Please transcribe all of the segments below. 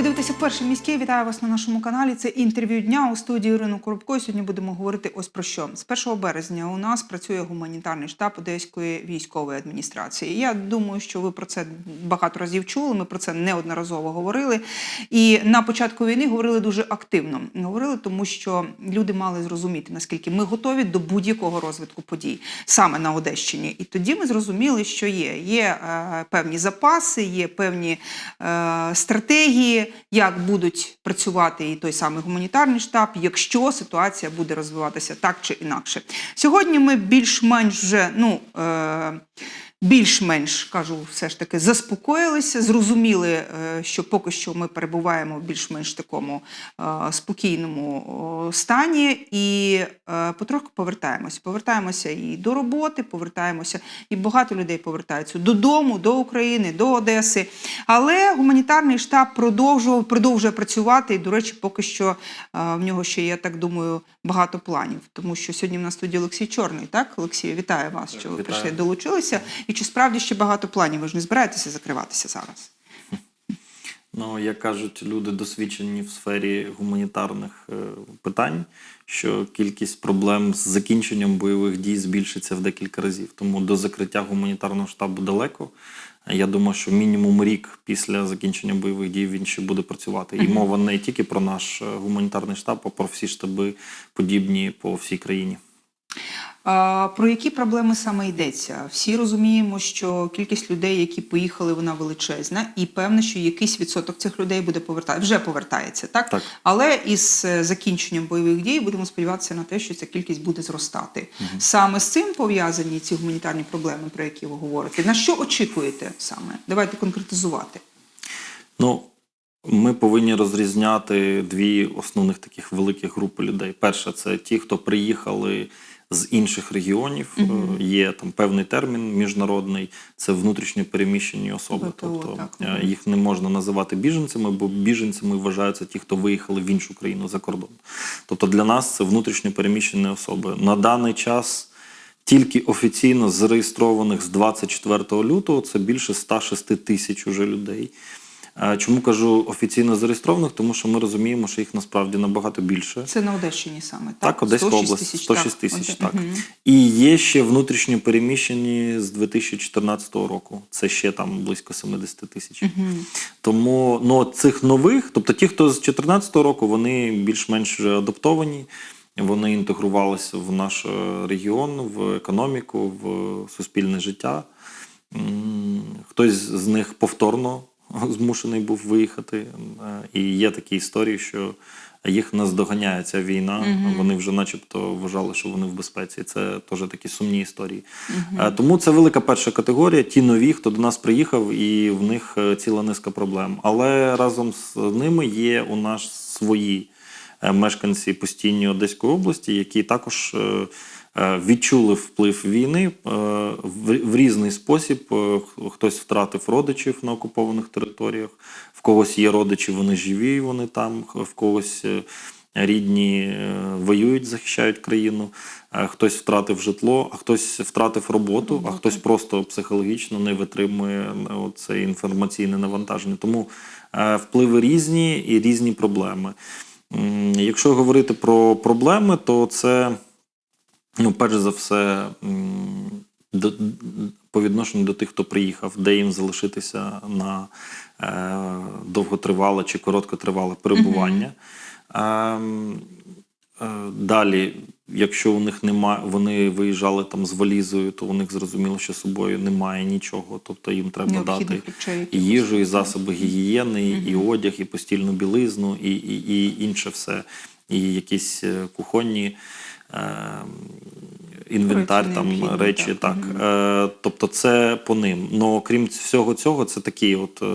Ви дивитеся перший міський. Вітаю вас на нашому каналі. Це інтерв'ю дня у студії Ірини Коробко. Сьогодні будемо говорити ось про що. З 1 березня у нас працює гуманітарний штаб Одеської військової адміністрації. Я думаю, що ви про це багато разів чули. Ми про це неодноразово говорили. І на початку війни говорили дуже активно. Говорили, тому що люди мали зрозуміти, наскільки ми готові до будь-якого розвитку подій саме на Одещині. І тоді ми зрозуміли, що є. Є е, певні запаси, є певні е, стратегії, як будуть працювати і той самий гуманітарний штаб, якщо ситуація буде розвиватися так чи інакше. Сьогодні ми більш-менш вже ну. Е, більш-менш кажу, все ж таки заспокоїлися, зрозуміли, е, що поки що ми перебуваємо в більш-менш такому е, спокійному стані, і е, потроху повертаємося. Повертаємося і до роботи, повертаємося, і багато людей повертаються додому, до України, до Одеси. Але гуманітарний штаб продовжував, продовжує працювати. І, до речі, поки що в нього ще, я так думаю, багато планів. Тому що сьогодні в нас студії Олексій Чорний. Так, Олексій, вітаю вас, що ви прийшли, долучилися. І чи справді ще багато планів? Ви ж не збираєтеся закриватися зараз? Ну, як кажуть люди досвідчені в сфері гуманітарних е, питань, що кількість проблем з закінченням бойових дій збільшиться в декілька разів. Тому до закриття гуманітарного штабу далеко. Я думаю, що мінімум рік після закінчення бойових дій він ще буде працювати. І мова не тільки про наш е, гуманітарний штаб, а про всі штаби подібні по всій країні. Про які проблеми саме йдеться? Всі розуміємо, що кількість людей, які поїхали, вона величезна, і певно, що якийсь відсоток цих людей буде повертати, вже повертається, так? Так. Але із е, закінченням бойових дій будемо сподіватися на те, що ця кількість буде зростати. Саме з цим пов'язані ці гуманітарні проблеми, про які ви говорите. На що очікуєте саме? Давайте конкретизувати. Ну, ми повинні розрізняти дві основних таких великих групи людей. Перша це ті, хто приїхали з інших регіонів. Е, Є там певний термін міжнародний, це внутрішньо переміщені особи. ВПО, тобто так. е, їх не можна називати біженцями, бо біженцями вважаються ті, хто виїхали в іншу країну за кордон. Тобто для нас це внутрішньо переміщені особи. На даний час. Тільки офіційно зареєстрованих з 24 лютого це більше 106 тисяч уже людей. Чому кажу офіційно зареєстрованих? Тому що ми розуміємо, що їх насправді набагато більше. Це на Одещині саме, так? Так, Одеська 106 область, тисяч, 106 тисяч, Оде- так. Мгм. І є ще внутрішньо переміщені з 2014 року. Це ще там близько 70 тисяч. Тому ну, цих нових, тобто ті, хто з 2014 року, вони більш-менш вже адаптовані. Вони інтегрувалися в наш е, регіон, в економіку, в суспільне життя. Хтось з них повторно змушений був виїхати. Е, І є такі історії, що їх наздоганяє ця війна. Вони вже, начебто, вважали, що вони в безпеці. Це теж такі сумні історії. Е, Тому це велика перша категорія. Ті нові, хто до нас приїхав, і в них е, ціла низка проблем. Але разом з ними є у нас свої мешканці постійні Одеської області, які також відчули вплив війни е, в різний спосіб. Е, Хтось втратив родичів на окупованих територіях, в когось є родичі, вони живі, вони там, в когось. е, Рідні е, воюють, захищають країну, е, хтось втратив житло, а хтось втратив роботу, а хтось просто психологічно не витримує е, це інформаційне навантаження. Тому е, впливи різні і різні проблеми. Якщо говорити про проблеми, то це ну, перш за все, до, по відношенню до тих, хто приїхав, де їм залишитися на е, довготривале чи короткотривале перебування. Ем, е, Далі, якщо у них немає, вони виїжджали там з валізою, то у них зрозуміло, що з собою немає нічого. Тобто їм треба Необхідних дати речей і їжу, і засоби гігієни, і одяг, і постільну білизну, і, і, і інше все, і якісь е, кухонні. Е, Інвентар, Речі там необхідні, речі, так. так. Е, тобто, це по ним. Ну, крім всього цього, це такий от, е,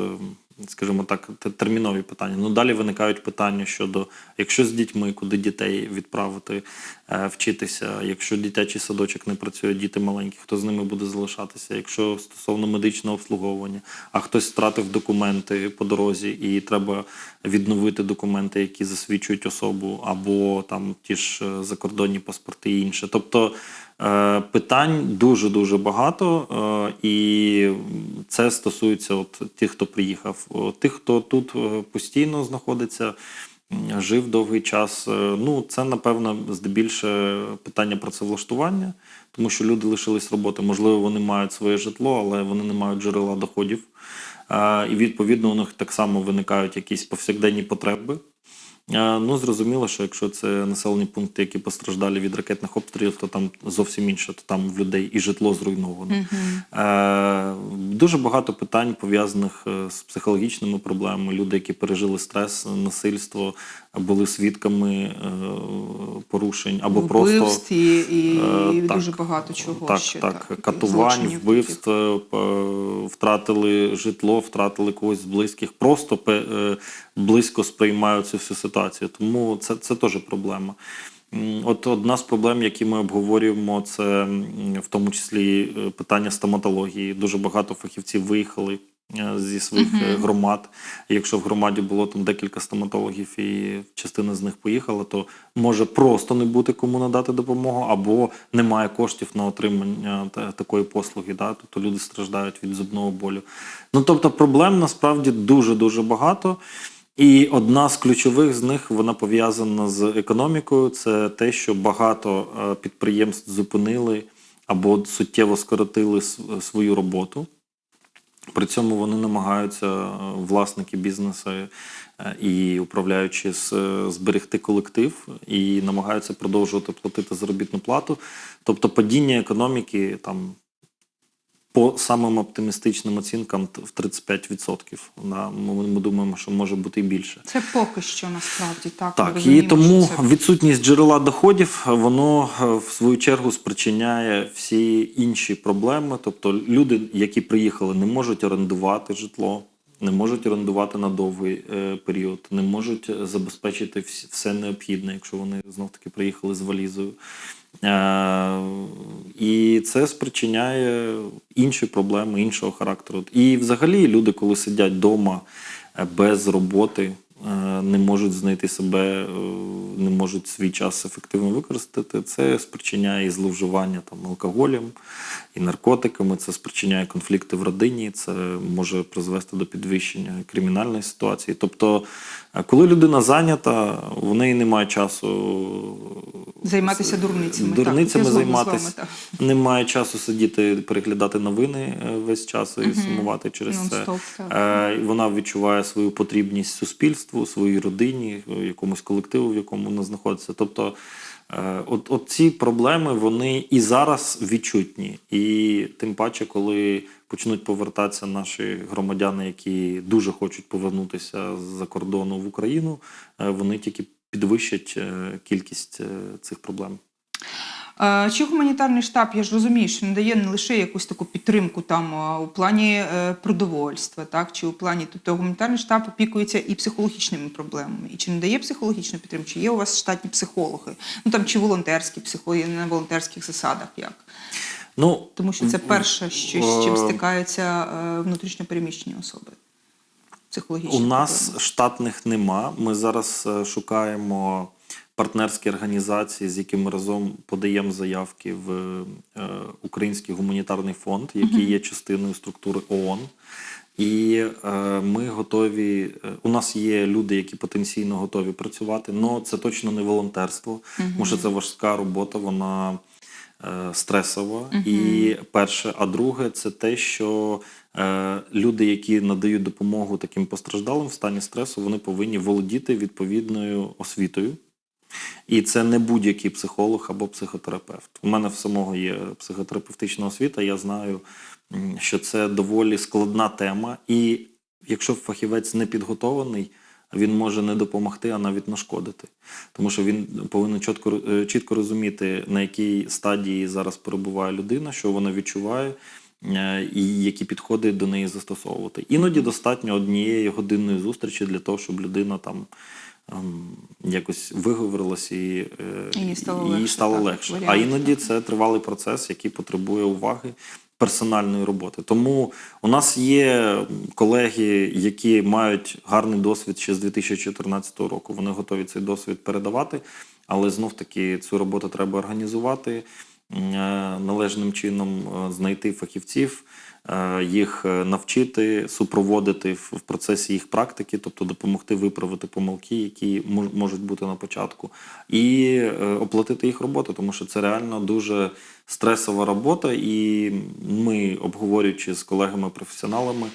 скажімо так, термінові питання. Ну, далі виникають питання щодо, якщо з дітьми, куди дітей відправити е, вчитися, якщо дитячий садочок не працює, діти маленькі, хто з ними буде залишатися, якщо стосовно медичного обслуговування, а хтось втратив документи по дорозі і треба відновити документи, які засвідчують особу, або там ті ж е, закордонні паспорти і інше. Тобто питань дуже дуже багато, е, і це стосується от тих, хто приїхав Тих, хто тут е, постійно знаходиться, жив довгий час. е, Ну, це, напевно, здебільше питання працевлаштування, тому що люди лишились роботи. Можливо, вони мають своє житло, але вони не мають джерела доходів. Е, І відповідно у них так само виникають якісь повсякденні потреби. Е, Ну, зрозуміло, що якщо це населені пункти, які постраждали від ракетних обстрілів, то там зовсім інше, то там в людей і житло зруйновано. Е, Дуже багато питань пов'язаних е, з психологічними проблемами. Люди, які пережили стрес, насильство, були свідками е, порушень або просто Вбивств і, і, Е, і так. дуже багато чого так, ще. так, так, катувань, вбивств, е, втратили житло, втратили когось з близьких, просто близько сприймають цю всю ситуацію. Тому це, це теж проблема. От одна з проблем, які ми обговорюємо, це в тому числі питання стоматології. Дуже багато фахівців виїхали зі своїх е, громад. Якщо в громаді було там декілька стоматологів і частина з них поїхала, то може просто не бути кому надати допомогу, або немає коштів на отримання такої послуги. Да? Тобто люди страждають від зубного болю. Ну тобто проблем насправді дуже дуже багато. І одна з ключових з них вона пов'язана з економікою. Це те, що багато е, підприємств зупинили або суттєво скоротили свою роботу. При цьому вони намагаються, е, власники бізнесу е, і управляючи е, зберегти колектив і намагаються продовжувати платити заробітну плату. Тобто падіння економіки там по самим оптимістичним оцінкам в 35%. Да, Ми, думаємо, що може бути і більше. Це поки що насправді так. Так, і тому це- відсутність джерела доходів воно е, в свою чергу спричиняє всі інші проблеми. Тобто люди, які приїхали, не можуть орендувати житло, не можуть орендувати на довгий е, період, не можуть е, забезпечити вс- все необхідне, якщо вони знов таки приїхали з валізою. Е, і це спричиняє інші проблеми іншого характеру. І взагалі люди, коли сидять вдома без роботи, е, не можуть знайти себе, е, не можуть свій час ефективно використати. Це спричиняє і зловживання там алкоголем і наркотиками. Це спричиняє конфлікти в родині. Це може призвести до підвищення кримінальної ситуації. Тобто, е, коли людина зайнята, в неї немає часу Займатися дурницями. дурницями так, займатися. вами, так. Немає часу сидіти, переглядати новини е, весь час і сумувати через це. Нон-стоп, так. Е, Вона відчуває свою потрібність суспільству, своїй родині, е, якомусь колективу, в якому вона знаходиться. Тобто, е, от, от ці проблеми вони і зараз відчутні. І тим паче, коли почнуть повертатися наші громадяни, які дуже хочуть повернутися з-за кордону в Україну, вони тільки підвищать е, кількість е, цих проблем. Е, Чи гуманітарний штаб, я ж розумію, що надає не лише якусь таку підтримку там у плані продовольства, так чи у плані, тобто гуманітарний штаб опікується і психологічними проблемами. І чи не дає психологічну підтримку? Чи є у вас штатні психологи? Ну там чи волонтерські психологи на волонтерських засадах? Як? Ну, Тому що це перше, що з чим стикаються е, внутрішньо переміщені особи. Психологічні У нас проблеми. штатних нема. Ми зараз е, шукаємо партнерські організації, з якими разом подаємо заявки в е, Український гуманітарний фонд, який є частиною структури ООН. І е, ми готові. е, У нас є люди, які потенційно готові працювати, але це точно не волонтерство, тому що це важка робота, вона е, стресова. І перше, а друге, це те, що люди, які надають допомогу таким постраждалим в стані стресу, вони повинні володіти відповідною освітою. І це не будь-який психолог або психотерапевт. У мене в самого є психотерапевтична освіта. Я знаю, що це доволі складна тема, і якщо фахівець не підготований, він може не допомогти, а навіть нашкодити. Тому що він повинен чітко, е, чітко розуміти, на якій стадії зараз перебуває людина, що вона відчуває. Е, І які підходи до неї застосовувати. Іноді достатньо однієї годинної зустрічі для того, щоб людина там ем, якось виговорилась і, е, Їй стало їй легше, стало так, легше. А іноді так. це тривалий процес, який потребує уваги. Персональної роботи. Тому у нас є колеги, які мають гарний досвід ще з 2014 року. Вони готові цей досвід передавати, але знов таки цю роботу треба організувати. Е, належним чином е, знайти фахівців, е, їх навчити, супроводити в процесі їх практики, тобто допомогти виправити помилки, які мож- можуть бути на початку, і оплатити їх роботу, тому що це реально дуже стресова робота. І ми, обговорюючи з колегами-професіоналами,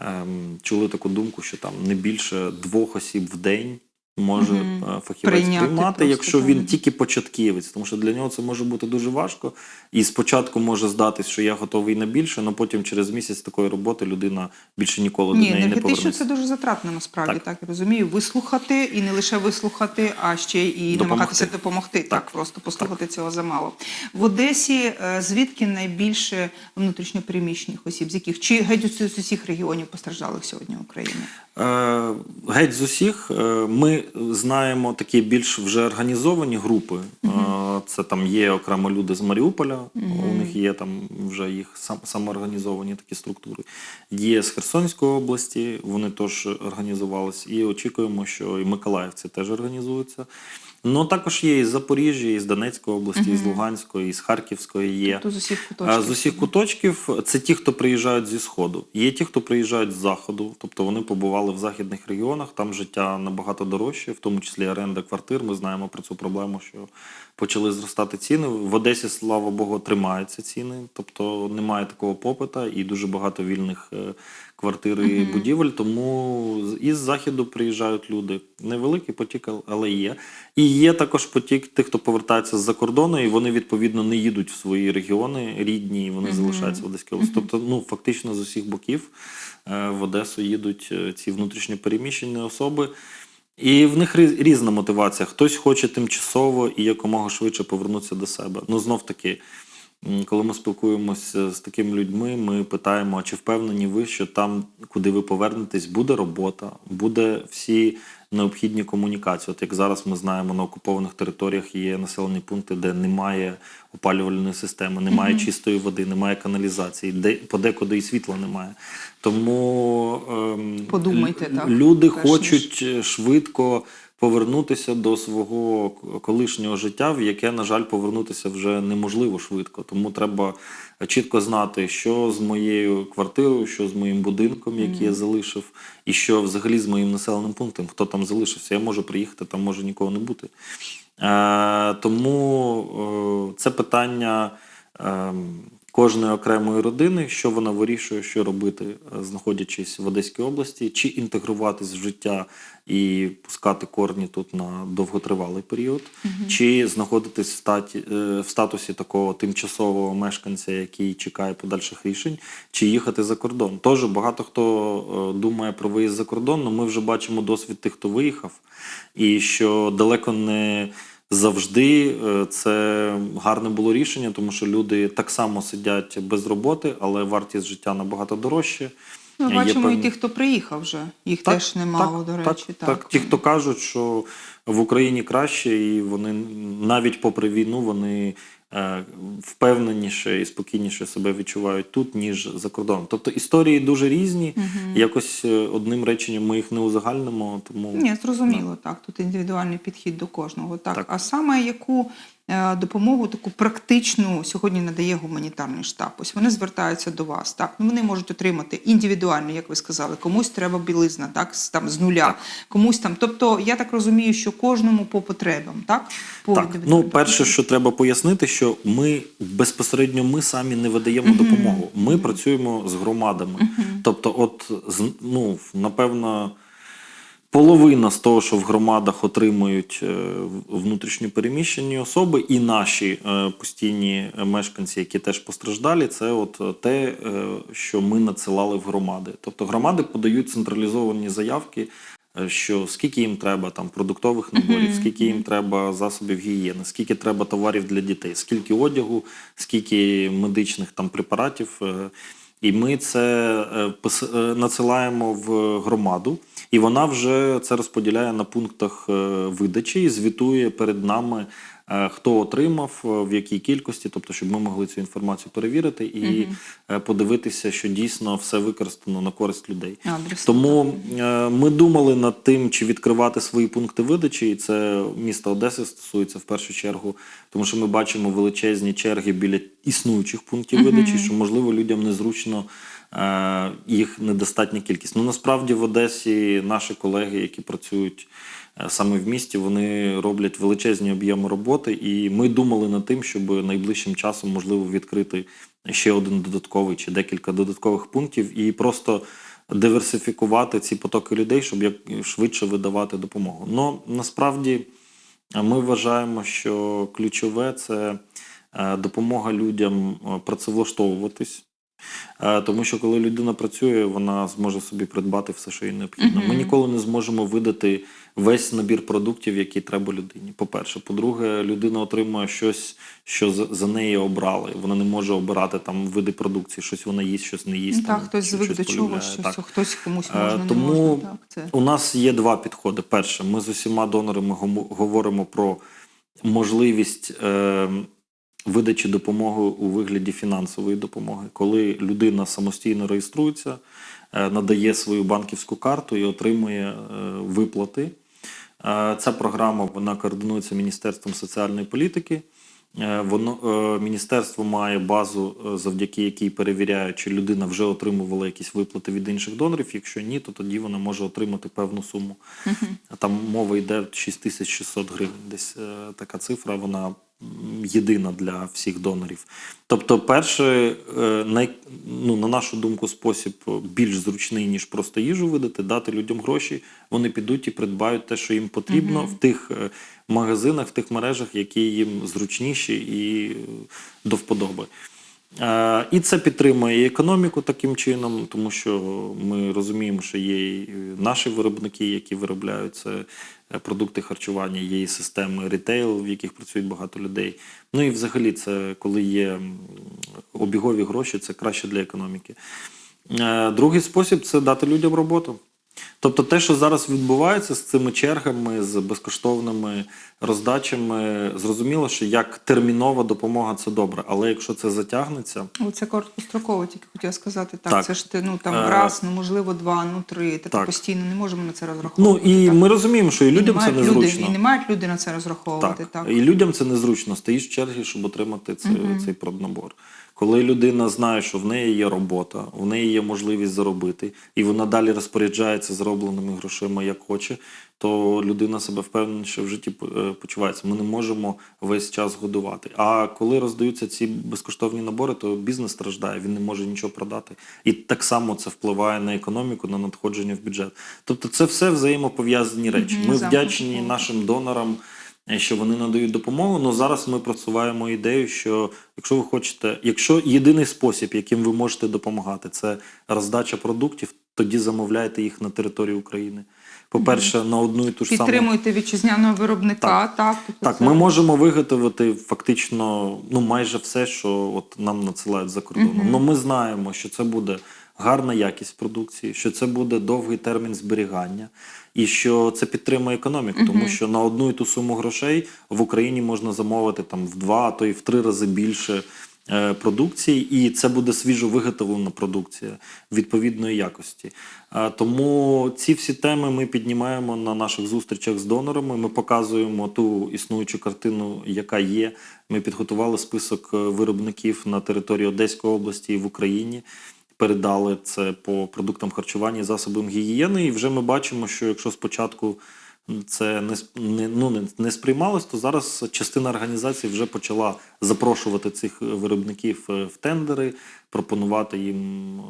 ем, чули таку думку, що там не більше двох осіб в день. Може е, фахівець Прийняти приймати, якщо він тільки початківець, тому що для нього це може бути дуже важко. І спочатку може здатись, що я готовий на більше, але потім через місяць такої роботи людина більше ніколи Ні, до неї не енергетично повернеться. це дуже затратно насправді, так. Так. я розумію. Вислухати і не лише вислухати, а ще і Допомогти. намагатися допомогти. Так, Так. просто послухати цього замало. В Одесі е, звідки найбільше внутрішньопереміщених осіб, з яких чи геть з усіх регіонів постраждалих сьогодні України? Е, Геть з усіх е, ми знаємо такі більш вже організовані групи. Угу. Це там є окремо люди з Маріуполя, у них є там вже їх сам, самоорганізовані такі структури. Є з Херсонської області, вони теж організувалися. і очікуємо, що і Миколаївці теж організуються. Ну також є із Запоріжжя, із Донецької області, із Луганської, із Харківської є. То з усіх А куточків. З усіх куточків це ті, хто приїжджають зі сходу. Є ті, хто приїжджають з заходу, тобто вони побували в західних регіонах. Там життя набагато дорожче, в тому числі оренда квартир. Ми знаємо про цю проблему, що почали зростати ціни. В Одесі, слава Богу, тримаються ціни, тобто немає такого попита і дуже багато вільних е, квартир і будівель. Тому із заходу приїжджають люди. Невеликий потік, але є. І є також потік тих, хто повертається з-за кордону, і вони відповідно не їдуть в свої регіони рідні, і вони залишаються в Одеській області. Тобто, ну фактично з усіх боків е, в Одесу їдуть е, ці внутрішньо переміщені особи. І в них різна мотивація. Хтось хоче тимчасово і якомога швидше повернутися до себе. Ну знов таки, коли ми спілкуємося з такими людьми, ми питаємо, чи впевнені ви, що там, куди ви повернетесь, буде робота, буде всі необхідні комунікації. От як зараз ми знаємо, на окупованих територіях є населені пункти, де немає опалювальної системи, немає чистої води, немає каналізації, де подекуди і світла немає. Тому ем, Подумайте, так, люди хочуть е, швидко повернутися до свого колишнього життя, в яке, на жаль, повернутися вже неможливо швидко. Тому треба чітко знати, що з моєю квартирою, що з моїм будинком, який я залишив, і що взагалі з моїм населеним пунктом, хто там залишився. Я можу приїхати, там може нікого не бути. Е, тому е, це питання. Е, Кожної окремої родини, що вона вирішує, що робити, е, знаходячись в Одеській області, чи інтегруватись в життя і пускати корні тут на довготривалий період, чи знаходитись в, статі, е, в статусі такого тимчасового мешканця, який чекає подальших рішень, чи їхати за кордон. Тож багато хто е, думає про виїзд за кордон, але ми вже бачимо досвід тих, хто виїхав, і що далеко не завжди е, це гарне було рішення, тому що люди так само сидять без роботи, але вартість життя набагато дорожче. Ми Є бачимо і певні- тих, хто приїхав вже. Їх Так, теж немало, до речі. Так, так. Ті, хто кажуть, що в Україні краще, і вони навіть попри війну вони впевненіше і спокійніше себе відчувають тут, ніж за кордоном. Тобто історії дуже різні. Якось е, одним реченням ми їх не узагальнимо. Тому Ні, зрозуміло, так. Тут індивідуальний підхід до кожного. Так. Так. А саме яку е, допомогу таку практичну сьогодні надає гуманітарний штаб? Ось вони звертаються до вас. Так, ну вони можуть отримати індивідуально, як ви сказали, комусь треба білизна, так, там з нуля, комусь там. Тобто, я так розумію, що кожному по потребам, так? По Так, ну перше, що треба пояснити, що ми безпосередньо ми самі не видаємо допомогу. Ми працюємо з громадами. Тобто, от ну напевно. Половина з того, що в громадах отримують е, внутрішньо переміщені особи, і наші е, постійні мешканці, які теж постраждалі, це от е, те, що ми надсилали в громади. Тобто громади подають централізовані заявки, що скільки їм треба там продуктових наборів, скільки їм треба засобів гігієни, скільки треба товарів для дітей, скільки одягу, скільки медичних там препаратів. І ми це надсилаємо в громаду, і вона вже це розподіляє на пунктах е, видачі і звітує перед нами, е, хто отримав, е, в якій кількості, тобто, щоб ми могли цю інформацію перевірити і е, подивитися, що дійсно все використано на користь людей. Адрес. Тому ми думали над тим, чи відкривати свої пункти видачі, і це міста Одеси стосується в першу чергу, тому що ми бачимо величезні черги біля існуючих пунктів видачі, що можливо людям незручно. Е, Їх недостатня кількість. Ну насправді в Одесі наші колеги, які працюють е, саме в місті, вони роблять величезні об'єми роботи, і ми думали над тим, щоб найближчим часом можливо відкрити ще один додатковий чи декілька додаткових пунктів і просто диверсифікувати ці потоки людей, щоб як швидше видавати допомогу. Ну насправді ми вважаємо, що ключове це е, допомога людям працевлаштовуватись. Е, Тому що коли людина працює, вона зможе собі придбати все, що їй необхідно. Ми ніколи не зможемо видати весь набір продуктів, які треба людині. По-перше, по-друге, людина отримує щось, що за- неї обрали. Вона не може обирати там види продукції, щось вона їсть, щось не їсть. Так, там, хтось звик до полюбляє. щось, Так. хтось комусь Е, можна, не тому можна. Так, це. У нас є два підходи. Перше, ми з усіма донорами говоримо про можливість е, видачі допомоги у вигляді фінансової допомоги, коли людина самостійно реєструється, е, надає свою банківську карту і отримує е, виплати. Е, Ця програма вона координується Міністерством соціальної політики. Воно міністерство має базу, завдяки якій перевіряє, чи людина вже отримувала якісь виплати від інших донорів. Якщо ні, то тоді вона може отримати певну суму. Там мова йде 6600 гривень. Десь така цифра, вона єдина для всіх донорів. Тобто, перший, е, най, ну, на нашу думку, спосіб більш зручний, ніж просто їжу видати, дати людям гроші. Вони підуть і придбають те, що їм потрібно в тих е, магазинах, в тих мережах, які їм зручніші і до вподоби. Е, І це підтримує і економіку таким чином, тому що ми розуміємо, що є і наші виробники, які виробляють це продукти харчування, є і системи ритейл, в яких працюють багато людей. Ну і взагалі, це коли є обігові гроші, це краще для економіки. Е, Другий спосіб це дати людям роботу. Тобто те, що зараз відбувається з цими чергами, з безкоштовними роздачами, зрозуміло, що як термінова допомога це добре, але якщо це затягнеться, Оце короткостроково, тільки хотіла сказати. Так, Так. це ж ти ну там Е, раз, ну можливо, два, ну три. Так, так. постійно не можемо на це розраховувати. ну і так. ми розуміємо, що і людям це мають люди, і не мають люди на це розраховувати. Так, І людям це незручно. Стоїш в черзі, щоб отримати це, цей проднабор. Коли людина знає, що в неї є робота, в неї є можливість заробити, і вона далі розпоряджається заробленими грошима як хоче, то людина себе впевненіше в житті е, почувається. Ми не можемо весь час годувати. А коли роздаються ці безкоштовні набори, то бізнес страждає, він не може нічого продати. І так само це впливає на економіку, на надходження в бюджет. Тобто, це все взаємопов'язані речі. Ми вдячні нашим донорам що вони надають допомогу. але зараз ми просуваємо ідею, що якщо ви хочете, якщо єдиний спосіб, яким ви можете допомагати, це роздача продуктів, тоді замовляйте їх на території України. По-перше, на одну і ту ж саму Підтримуйте вітчизняного виробника. Так, тобто так, ми можемо виготовити фактично ну майже все, що от нам надсилають за кордоном. Ну ми знаємо, що це буде гарна якість продукції, що це буде довгий термін зберігання, і що це підтримує економіку, тому що на одну і ту суму грошей в Україні можна замовити там в два, а то й в три рази більше. е, Продукції, і це буде свіжо виготовлена продукція відповідної якості. А, Тому ці всі теми ми піднімаємо на наших зустрічах з донорами. Ми показуємо ту існуючу картину, яка є. Ми підготували список е, виробників на території Одеської області і в Україні. Передали це по продуктам харчування і засобам гігієни. І вже ми бачимо, що якщо спочатку це не, не, ну, не, не сприймалось, то зараз частина організацій вже почала запрошувати цих виробників е, в тендери, пропонувати їм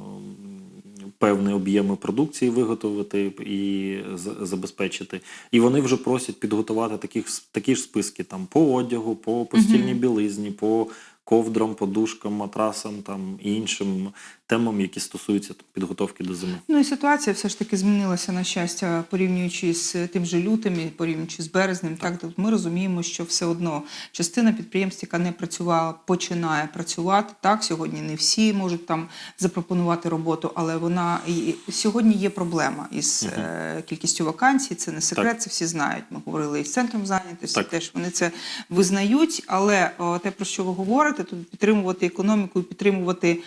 певні об'єми продукції виготовити і забезпечити. І вони вже просять підготувати таких, такі ж списки там, по одягу, по постільній білизні, по ковдрам, подушкам, матрасам там і іншим темам, які стосуються підготовки до зими. Ну і ситуація все ж таки змінилася на щастя, порівнюючи з тим же лютим, і порівнюючи з березнем. Так, тобто ми розуміємо, що все одно частина підприємств, яка не працювала, починає працювати. Так, сьогодні не всі можуть там запропонувати роботу, але вона і сьогодні є проблема із е, кількістю вакансій. Це не секрет, Так. це всі знають. Ми говорили із центром зайнятості. Так. Теж вони це визнають. Але о, те, про що ви говорите, тут підтримувати економіку, і підтримувати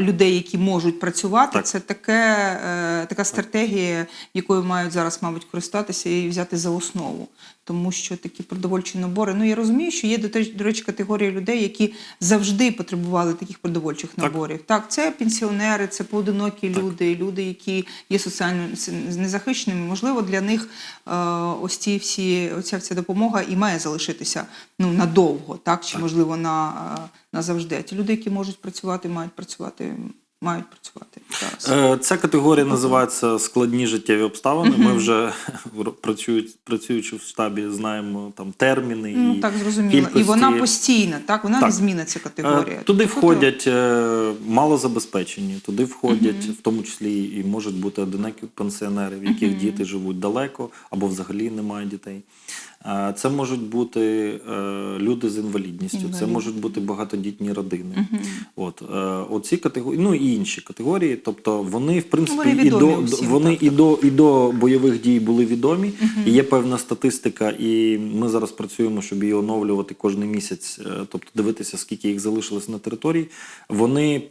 людей, які можуть працювати, Так. це таке, е, така стратегія, якою мають зараз, мабуть, користатися і взяти за основу. Тому що такі продовольчі набори. Ну я розумію, що є до речі категорія людей, які завжди потребували таких продовольчих наборів. Так, це пенсіонери, це поодинокі Так. люди, люди, які є соціально незахищеними. Можливо, для них е, ось ці всі оця вся допомога і має залишитися ну надовго, так чи Так. можливо на, е, назавжди. А ті люди, які можуть працювати, мають працювати, мають працювати зараз. Е, Ця категорія називається складні життєві обставини. Ми вже працюючи в штабі, знаємо там терміни Ну і так зрозуміло. І вона постійна, так вона не Так. зміниться Е, категорія. Туди Тобто, входять е, малозабезпечені, туди входять в тому числі і можуть бути одинокі пенсіонери, в яких діти живуть далеко або взагалі немає дітей. Це можуть бути е, люди з інвалідністю, це можуть бути багатодітні родини. От е, оці категорії, ну і інші категорії. Тобто вони в принципі і до усім, вони так, і до і до бойових дій були відомі. І є певна статистика, і ми зараз працюємо, щоб її оновлювати кожен місяць, е, тобто дивитися, скільки їх залишилось на території. Вони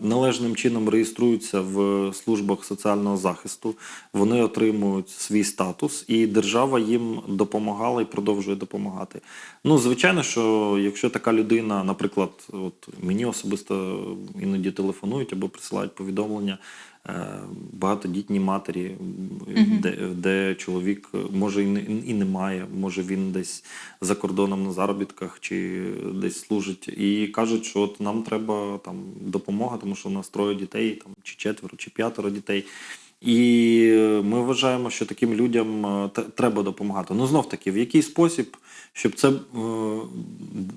належним чином реєструються в службах соціального захисту. Вони отримують свій статус, і держава їм допомагала і продовжує допомагати. Ну, звичайно, що якщо така людина, наприклад, от мені особисто іноді телефонують або присилають повідомлення. е, Багатодітні матері, м, де, де чоловік може і не, і немає, може він десь за кордоном на заробітках чи десь служить, і кажуть, що от нам треба там допомога, тому що у нас троє дітей, там чи четверо, чи п'ятеро дітей. І е, ми вважаємо, що таким людям е, треба допомагати. Ну знов таки, в який спосіб, щоб це е,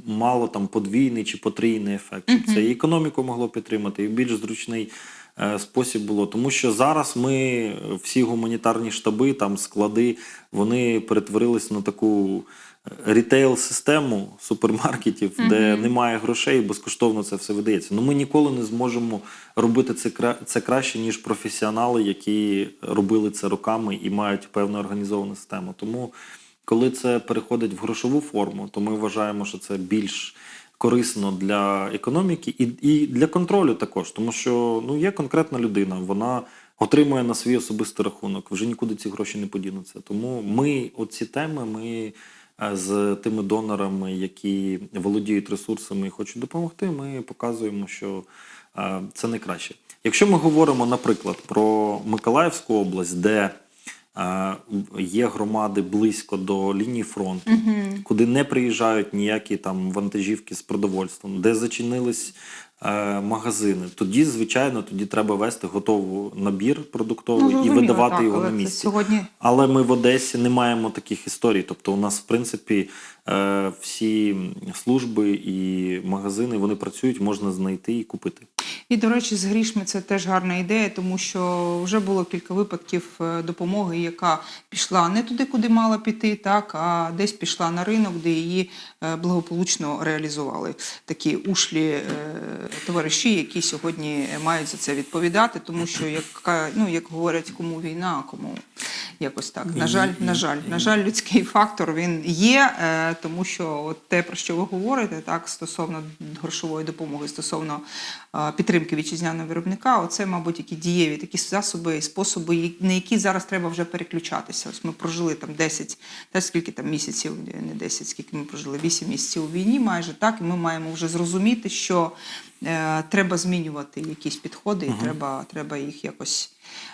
мало там подвійний чи потрійний ефект, щоб це і економіку могло підтримати, і більш зручний е, спосіб було. Тому що зараз ми всі гуманітарні штаби, там склади, вони перетворились на таку рітейл-систему супермаркетів, де немає грошей, безкоштовно це все видається. Ну ми ніколи не зможемо робити це це краще, ніж професіонали, які робили це роками і мають певну організовану систему. Тому, коли це переходить в грошову форму, то ми вважаємо, що це більш корисно для економіки і, і для контролю також, тому що ну є конкретна людина, вона отримує на свій особистий рахунок. Вже нікуди ці гроші не подінуться. Тому ми оці теми ми з тими донорами, які володіють ресурсами і хочуть допомогти, ми показуємо, що це найкраще. Якщо ми говоримо, наприклад, про Миколаївську область, де є громади близько до лінії фронту, куди не приїжджають ніякі там вантажівки з продовольством, де зачинились магазини, тоді, звичайно, тоді треба вести готовий набір продуктовий Ну, і видавати так, його на місці. Сьогодні Але ми в Одесі не маємо таких історій. Тобто, у нас, в принципі, е, всі служби і магазини вони працюють, можна знайти і купити. І, до речі, з грішми це теж гарна ідея, тому що вже було кілька випадків е, допомоги, яка пішла не туди, куди мала піти, так, а десь пішла на ринок, де її е, благополучно реалізували такі ушлі е, товариші, які сьогодні мають за це відповідати, тому що як, ну, як говорять, кому війна, а кому якось так. На жаль, на жаль, на жаль, людський фактор він є, тому що от те, про що ви говорите, так стосовно грошової допомоги, стосовно підтримки вітчизняного виробника, оце, мабуть, які дієві такі засоби і способи, на які зараз треба вже переключатися. Ось ми прожили там 10, та скільки там місяців, не 10, скільки ми прожили, 8 місяців у війні, майже так, і ми маємо вже зрозуміти, що е, треба змінювати якісь підходи, і треба, треба їх якось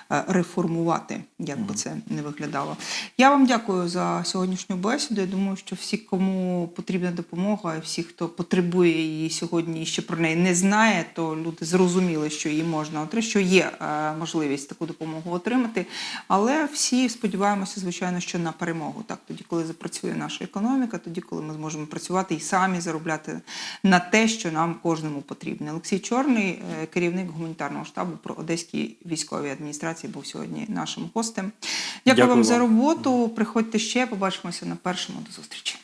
реформувати, як би це не виглядало. Я вам дякую за сьогоднішню бесіду. Я думаю, що всі, кому потрібна допомога, і всі, хто потребує її сьогодні і ще про неї не знає, то люди зрозуміли, що її можна отримати, що є е, можливість таку допомогу отримати. Але всі сподіваємося, звичайно, що на перемогу. Так, тоді, коли запрацює наша економіка, тоді, коли ми зможемо працювати і самі заробляти на те, що нам кожному потрібно. Олексій Чорний, е, керівник гуманітарного штабу про Одеській військовій адміністрації, був сьогодні нашим гостем. Дякую, Дякую вам за роботу. Приходьте ще, побачимося на першому. До зустрічі.